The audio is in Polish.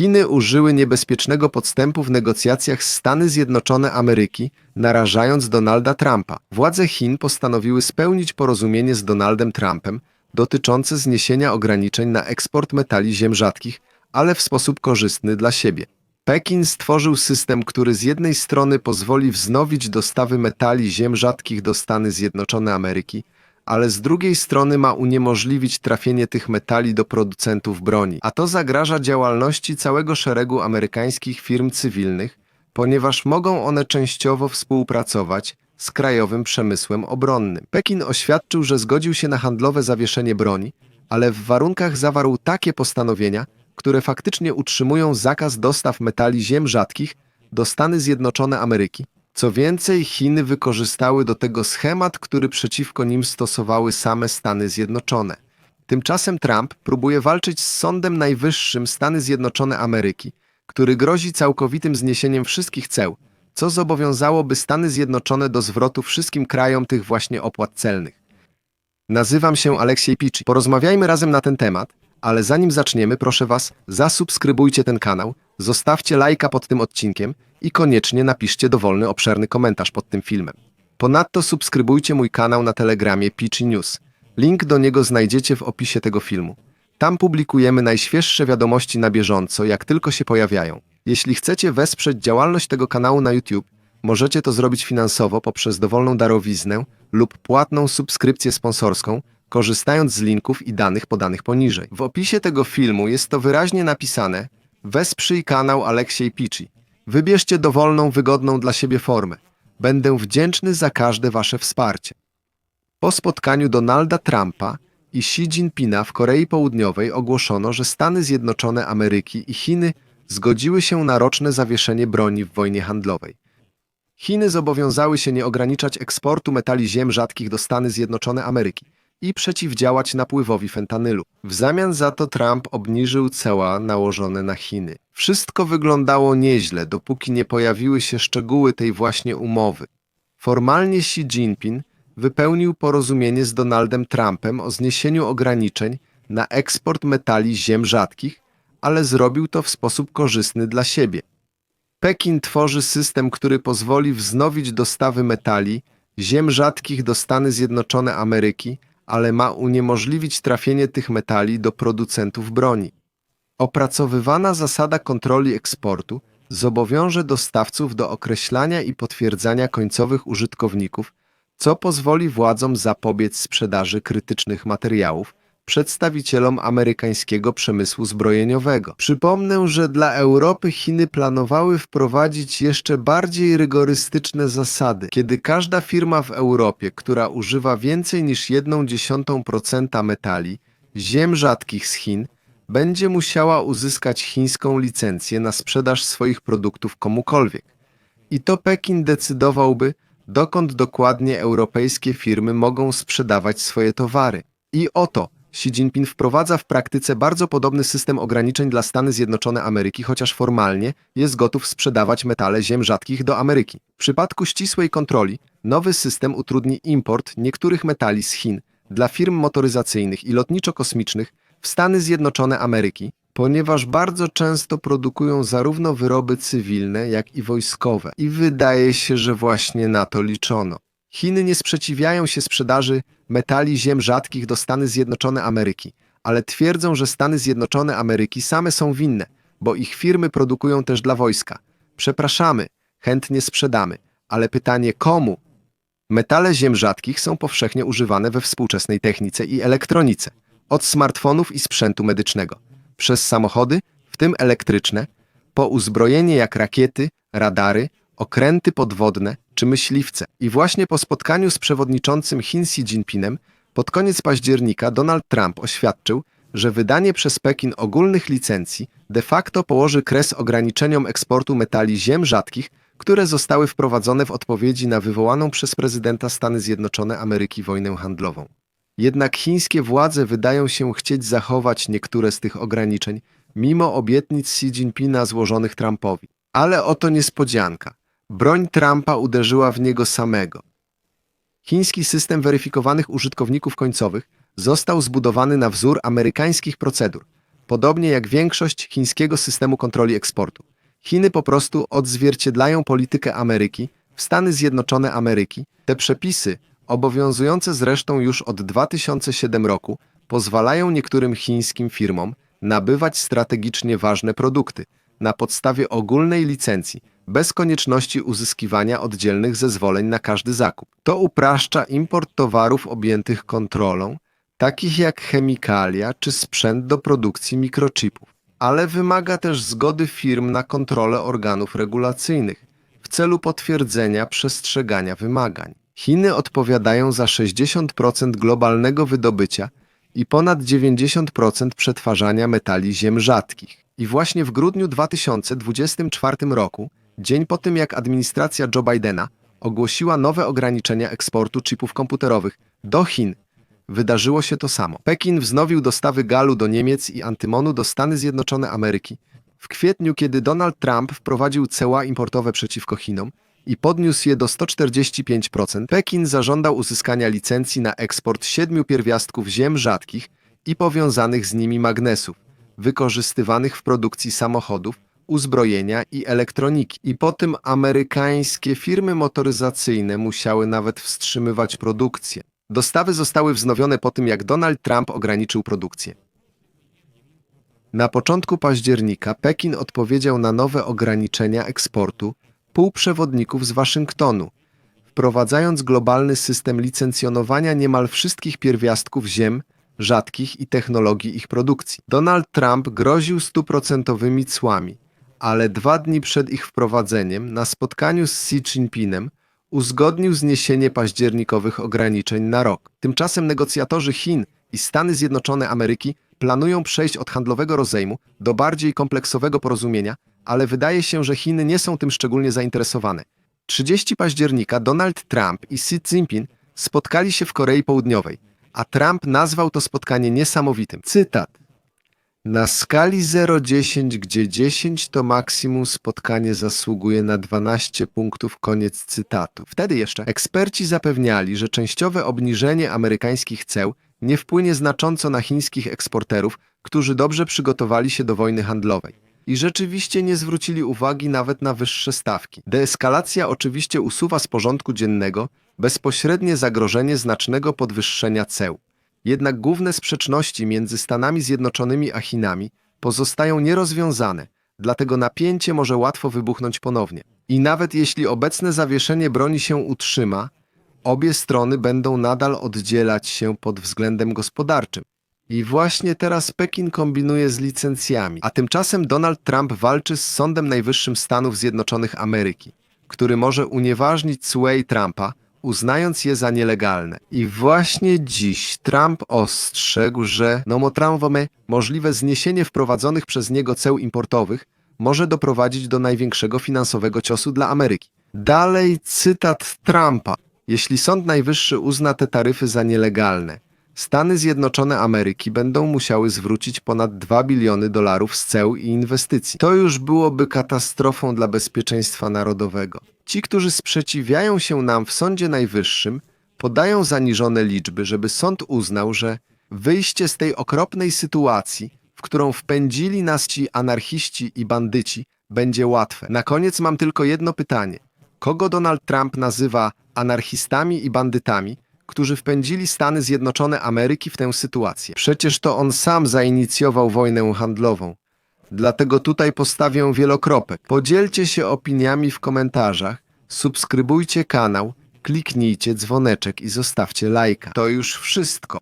Chiny użyły niebezpiecznego podstępu w negocjacjach Stany Zjednoczone Ameryki, narażając Donalda Trumpa. Władze Chin postanowiły spełnić porozumienie z Donaldem Trumpem dotyczące zniesienia ograniczeń na eksport metali ziem rzadkich, ale w sposób korzystny dla siebie. Pekin stworzył system, który z jednej strony pozwoli wznowić dostawy metali ziem rzadkich do Stany Zjednoczone Ameryki, ale z drugiej strony ma uniemożliwić trafienie tych metali do producentów broni, a to zagraża działalności całego szeregu amerykańskich firm cywilnych, ponieważ mogą one częściowo współpracować z krajowym przemysłem obronnym. Pekin oświadczył, że zgodził się na handlowe zawieszenie broni, ale w warunkach zawarł takie postanowienia, które faktycznie utrzymują zakaz dostaw metali ziem rzadkich do Stany Zjednoczone Ameryki. Co więcej, Chiny wykorzystały do tego schemat, który przeciwko nim stosowały same Stany Zjednoczone. Tymczasem Trump próbuje walczyć z Sądem Najwyższym Stany Zjednoczone Ameryki, który grozi całkowitym zniesieniem wszystkich ceł, co zobowiązałoby Stany Zjednoczone do zwrotu wszystkim krajom tych właśnie opłat celnych. Nazywam się Aleksiej Pici. Porozmawiajmy razem na ten temat, ale zanim zaczniemy, proszę Was, zasubskrybujcie ten kanał, zostawcie lajka pod tym odcinkiem i koniecznie napiszcie dowolny, obszerny komentarz pod tym filmem. Ponadto subskrybujcie mój kanał na Telegramie Pici News. Link do niego znajdziecie w opisie tego filmu. Tam publikujemy najświeższe wiadomości na bieżąco, jak tylko się pojawiają. Jeśli chcecie wesprzeć działalność tego kanału na YouTube, możecie to zrobić finansowo poprzez dowolną darowiznę lub płatną subskrypcję sponsorską, korzystając z linków i danych podanych poniżej. W opisie tego filmu jest to wyraźnie napisane Wesprzyj kanał Aleksiej Pici. Wybierzcie dowolną, wygodną dla siebie formę. Będę wdzięczny za każde wasze wsparcie. Po spotkaniu Donalda Trumpa i Xi Jinpinga w Korei Południowej ogłoszono, że Stany Zjednoczone Ameryki i Chiny zgodziły się na roczne zawieszenie broni w wojnie handlowej. Chiny zobowiązały się nie ograniczać eksportu metali ziem rzadkich do Stany Zjednoczone Ameryki i przeciwdziałać napływowi fentanylu. W zamian za to Trump obniżył ceła nałożone na Chiny. Wszystko wyglądało nieźle, dopóki nie pojawiły się szczegóły tej właśnie umowy. Formalnie Xi Jinping wypełnił porozumienie z Donaldem Trumpem o zniesieniu ograniczeń na eksport metali ziem rzadkich, ale zrobił to w sposób korzystny dla siebie. Pekin tworzy system, który pozwoli wznowić dostawy metali ziem rzadkich do Stany Zjednoczone Ameryki, ale ma uniemożliwić trafienie tych metali do producentów broni. Opracowywana zasada kontroli eksportu zobowiąże dostawców do określania i potwierdzania końcowych użytkowników, co pozwoli władzom zapobiec sprzedaży krytycznych materiałów przedstawicielom amerykańskiego przemysłu zbrojeniowego. Przypomnę, że dla Europy Chiny planowały wprowadzić jeszcze bardziej rygorystyczne zasady, kiedy każda firma w Europie, która używa więcej niż 0,1% metali, ziem rzadkich z Chin, będzie musiała uzyskać chińską licencję na sprzedaż swoich produktów komukolwiek. I to Pekin decydowałby, dokąd dokładnie europejskie firmy mogą sprzedawać swoje towary. I oto Xi Jinping wprowadza w praktyce bardzo podobny system ograniczeń dla Stany Zjednoczone Ameryki, chociaż formalnie jest gotów sprzedawać metale ziem rzadkich do Ameryki. W przypadku ścisłej kontroli nowy system utrudni import niektórych metali z Chin dla firm motoryzacyjnych i lotniczo-kosmicznych w Stany Zjednoczone Ameryki, ponieważ bardzo często produkują zarówno wyroby cywilne, jak i wojskowe. I wydaje się, że właśnie na to liczono. Chiny nie sprzeciwiają się sprzedaży metali ziem rzadkich do Stany Zjednoczone Ameryki, ale twierdzą, że Stany Zjednoczone Ameryki same są winne, bo ich firmy produkują też dla wojska. Przepraszamy, chętnie sprzedamy, ale pytanie komu? Metale ziem rzadkich są powszechnie używane we współczesnej technice i elektronice, od smartfonów i sprzętu medycznego, przez samochody, w tym elektryczne, po uzbrojenie jak rakiety, radary, okręty podwodne czy myśliwce. I właśnie po spotkaniu z przewodniczącym Chin Xi Jinpingem pod koniec października Donald Trump oświadczył, że wydanie przez Pekin ogólnych licencji de facto położy kres ograniczeniom eksportu metali ziem rzadkich, które zostały wprowadzone w odpowiedzi na wywołaną przez prezydenta Stany Zjednoczone Ameryki wojnę handlową. Jednak chińskie władze wydają się chcieć zachować niektóre z tych ograniczeń, mimo obietnic Xi Jinpinga złożonych Trumpowi. Ale oto niespodzianka. Broń Trumpa uderzyła w niego samego. Chiński system weryfikowanych użytkowników końcowych został zbudowany na wzór amerykańskich procedur. podobnie jak większość chińskiego systemu kontroli eksportu. Chiny po prostu odzwierciedlają politykę Ameryki w Stany Zjednoczone Ameryki. Te przepisy, obowiązujące zresztą już od 2007 roku, pozwalają niektórym chińskim firmom nabywać strategicznie ważne produkty na podstawie ogólnej licencji, bez konieczności uzyskiwania oddzielnych zezwoleń na każdy zakup. To upraszcza import towarów objętych kontrolą, takich jak chemikalia czy sprzęt do produkcji mikrochipów, ale wymaga też zgody firm na kontrolę organów regulacyjnych w celu potwierdzenia przestrzegania wymagań. Chiny odpowiadają za 60% globalnego wydobycia i ponad 90% przetwarzania metali ziem rzadkich. I właśnie w grudniu 2024 roku, dzień po tym jak administracja Joe Bidena ogłosiła nowe ograniczenia eksportu chipów komputerowych do Chin, wydarzyło się to samo. Pekin wznowił dostawy galu do Niemiec i antymonu do Stany Zjednoczone Ameryki. W kwietniu, kiedy Donald Trump wprowadził ceła importowe przeciwko Chinom i podniósł je do 145%, Pekin zażądał uzyskania licencji na eksport siedmiu pierwiastków ziem rzadkich i powiązanych z nimi magnesów, wykorzystywanych w produkcji samochodów, uzbrojenia i elektroniki. I po tym amerykańskie firmy motoryzacyjne musiały nawet wstrzymywać produkcję. Dostawy zostały wznowione po tym, jak Donald Trump ograniczył produkcję. Na początku października Pekin odpowiedział na nowe ograniczenia eksportu półprzewodników z Waszyngtonu, wprowadzając globalny system licencjonowania niemal wszystkich pierwiastków ziem rzadkich i technologii ich produkcji. Donald Trump groził stuprocentowymi cłami, ale dwa dni przed ich wprowadzeniem na spotkaniu z Xi Jinpingem uzgodnił zniesienie październikowych ograniczeń na rok. Tymczasem negocjatorzy Chin i Stany Zjednoczone Ameryki planują przejść od handlowego rozejmu do bardziej kompleksowego porozumienia, ale wydaje się, że Chiny nie są tym szczególnie zainteresowane. 30 października Donald Trump i Xi Jinping spotkali się w Korei Południowej, a Trump nazwał to spotkanie niesamowitym. Cytat. Na skali 0-10, gdzie 10 to maksimum, spotkanie zasługuje na 12 punktów. Koniec cytatu. Wtedy jeszcze eksperci zapewniali, że częściowe obniżenie amerykańskich ceł nie wpłynie znacząco na chińskich eksporterów, którzy dobrze przygotowali się do wojny handlowej. I rzeczywiście nie zwrócili uwagi nawet na wyższe stawki. Deeskalacja oczywiście usuwa z porządku dziennego bezpośrednie zagrożenie znacznego podwyższenia ceł. Jednak główne sprzeczności między Stanami Zjednoczonymi a Chinami pozostają nierozwiązane, dlatego napięcie może łatwo wybuchnąć ponownie. I nawet jeśli obecne zawieszenie broni się utrzyma, obie strony będą nadal oddzielać się pod względem gospodarczym. I właśnie teraz Pekin kombinuje z licencjami, a tymczasem Donald Trump walczy z Sądem Najwyższym Stanów Zjednoczonych Ameryki, który może unieważnić Sway Trumpa, uznając je za nielegalne. I właśnie dziś Trump ostrzegł, że nomotramwome możliwe zniesienie wprowadzonych przez niego ceł importowych może doprowadzić do największego finansowego ciosu dla Ameryki. Dalej cytat Trumpa. Jeśli Sąd Najwyższy uzna te taryfy za nielegalne, Stany Zjednoczone Ameryki będą musiały zwrócić ponad 2 biliony dolarów z ceł i inwestycji. To już byłoby katastrofą dla bezpieczeństwa narodowego. Ci, którzy sprzeciwiają się nam w Sądzie Najwyższym, podają zaniżone liczby, żeby sąd uznał, że wyjście z tej okropnej sytuacji, w którą wpędzili nas ci anarchiści i bandyci, będzie łatwe. Na koniec mam tylko jedno pytanie. Kogo Donald Trump nazywa anarchistami i bandytami, którzy wpędzili Stany Zjednoczone Ameryki w tę sytuację? Przecież to on sam zainicjował wojnę handlową. Dlatego tutaj postawię wielokropek. Podzielcie się opiniami w komentarzach, subskrybujcie kanał, kliknijcie dzwoneczek i zostawcie lajka. To już wszystko.